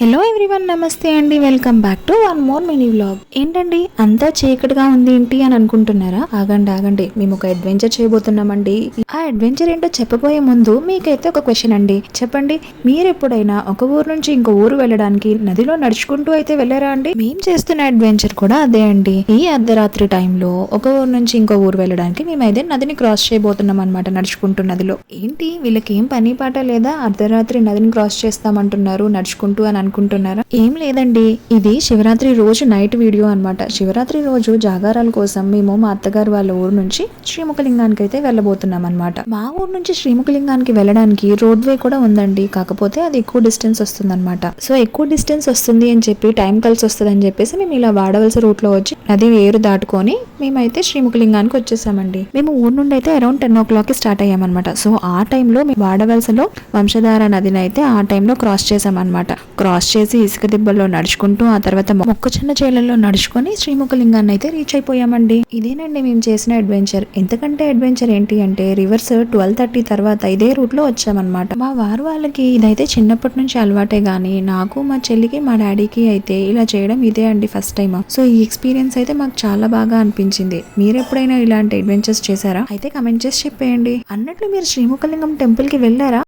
Hello everyone నమస్తే అండి. Welcome back to one more mini vlog ఏంటండి? అంతా చీకటిగా ఉంది ఏంటి అని అనుకుంటున్నారా? ఆగండి ఆగండి. మేము ఒక అడ్వెంచర్ చేయబోతున్నామండి. ఆ అడ్వెంచర్ ఏంటో చెప్పబోయే ముందు మీకైతే ఒక క్వశ్చన్ అండి. చెప్పండి మీరు ఎప్పుడైనా ఒక ఊరు నుంచి ఇంకో ఊరు వెళ్ళడానికి నదిలో నడుచుకుంటూ అయితే వెళ్ళారా అండి? మేము చేస్తున్న అడ్వెంచర్ కూడా అదే అండి. ఈ అర్ధరాత్రి టైంలో ఒక ఊరు నుంచి ఇంకో ఊరు వెళ్ళడానికి మేమైతే నదిని క్రాస్ చేయబోతున్నాం అనమాట నడుచుకుంటూ నదిలో. ఏంటి? వీళ్ళకి ఏం పని పాట లేదా? అర్ధరాత్రి నదిని క్రాస్ చేస్తామంటున్నారు నడుచుకుంటూ అని అనుకుంటున్నారా? ఏం లేదండి. ఇది శివరాత్రి రోజు నైట్ వీడియో అన్నమాట. శివరాత్రి రోజు జాగారాల కోసం మేము మా అత్తగారు వాళ్ళ ఊరు నుంచి శ్రీముఖలింగానికి అయితే వెళ్ళబోతున్నాం అనమాట మా ఊరు నుంచి శ్రీముఖలింగానికి వెళ్ళడానికి రోడ్ వే కూడా ఉందండి. కాకపోతే అది ఎక్కువ డిస్టెన్స్ వస్తుంది అనమాట సో ఎక్కువ డిస్టెన్స్ వస్తుంది అని చెప్పి టైం కలిసి వస్తుంది అని చెప్పేసి మేము ఇలా వాడవలస రూట్లో వచ్చి నది వేరు దాటుకొని మేమైతే శ్రీముఖలింగానికి వచ్చేసామండి. మేము ఊరు నుండి అయితే అరౌండ్ టెన్ ఓ క్లాక్కి స్టార్ట్ అయ్యామన్నమాట. సో ఆ టైంలో మేము వాడవలసలో వంశధార నదిని అయితే ఆ టైంలో క్రాస్ చేసామన్నమాట. క్రాస్ చేసి ఇసుక దిబ్బల్లో నడుచుకుంటూ ఆ తర్వాత మొక్కచిన్న చేలల్లో నడుచుకొని శ్రీముఖలింగాన్ని అయితే రీచ్ అయిపోయామండి. ఇదేనండి మేము చేసిన అడ్వెంచర్ ఎందుకంటే అడ్వెంచర్ ఏంటి అంటే రివర్స్ ట్వెల్వ్ థర్టీ తర్వాత ఇదే రూట్లో వచ్చామన్నమాట. మా వారు వాళ్ళకి ఇదైతే చిన్నప్పటి నుంచి అలవాటే గానీ నాకు మా చెల్లికి మా డాడీకి అయితే ఇలా చేయడం ఇదే అండి ఫస్ట్ టైం సో ఈ ఎక్స్పీరియన్స్ అయితే మాకు చాలా బాగా అనిపించింది. మీరు ఎప్పుడైనా ఇలాంటి అడ్వెంచర్స్ చేశారా? అయితే కమెంట్ చేసి చెప్పేయండి. అన్నట్లు మీరు శ్రీముఖలింగం టెంపుల్కి వెళ్ళారా?